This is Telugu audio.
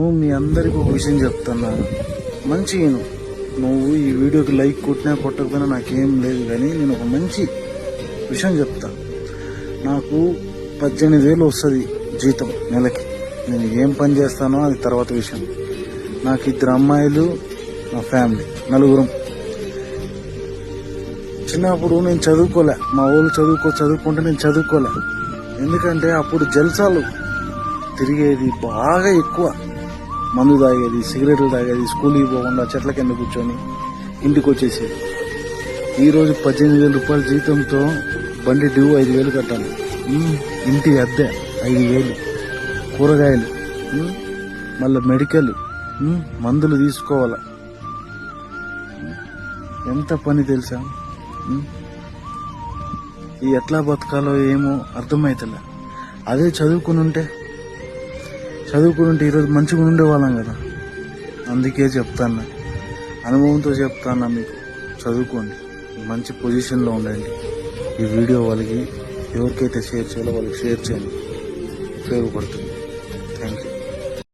నువ్వు మీ అందరికి ఒక విషయం చెప్తున్నాను మంచి నేను నువ్వు ఈ వీడియోకి లైక్ కొట్టినా కొట్టకపోయినా నాకేం లేదు కానీ నేను ఒక మంచి విషయం చెప్తా. నాకు పద్దెనిమిది వేలు వస్తుంది జీతం నెలకి. నేను ఏం పని చేస్తానో అది తర్వాత విషయం. నాకు ఇద్దరు అమ్మాయిలు నా ఫ్యామిలీ నలుగురం. చిన్నప్పుడు నేను చదువుకోలే. మా వాళ్ళు చదువుకో చదువుకుంటే నేను చదువుకోలే. ఎందుకంటే అప్పుడు జల్సాలు తిరిగేది బాగా ఎక్కువ. మందు తాగేది సిగరెట్లు తాగేది స్కూల్కి పోకుండా చెట్ల కింద కూర్చొని ఇంటికి వచ్చేసేది. ఈరోజు పద్దెనిమిది వేల రూపాయల జీతంతో బండి డ్యూ ఐదు వేలు కట్టాలి. ఇంటి అద్దె ఐదు వేలు. కూరగాయలు మళ్ళీ మెడికల్ మందులు తీసుకోవాలా. ఎంత పని తెలుసా? ఈ ఎట్లా బతకాలో ఏమో అర్థమవుతలే అదే చదువుకుని ఉంటే చదువుకుని ఉంటే ఈరోజు మంచిగా ఉండేవాళ్ళం కదా. అందుకే చెప్తాను అనుభవంతో చెప్తాను మీకు. చదువుకోండి. మంచి పొజిషన్లో ఉండండి. ఈ వీడియో వాళ్ళకి ఎవరికైతే షేర్ చేయాలో వాళ్ళకి షేర్ చేయండి. ఉపయోగపడుతుంది. Thank you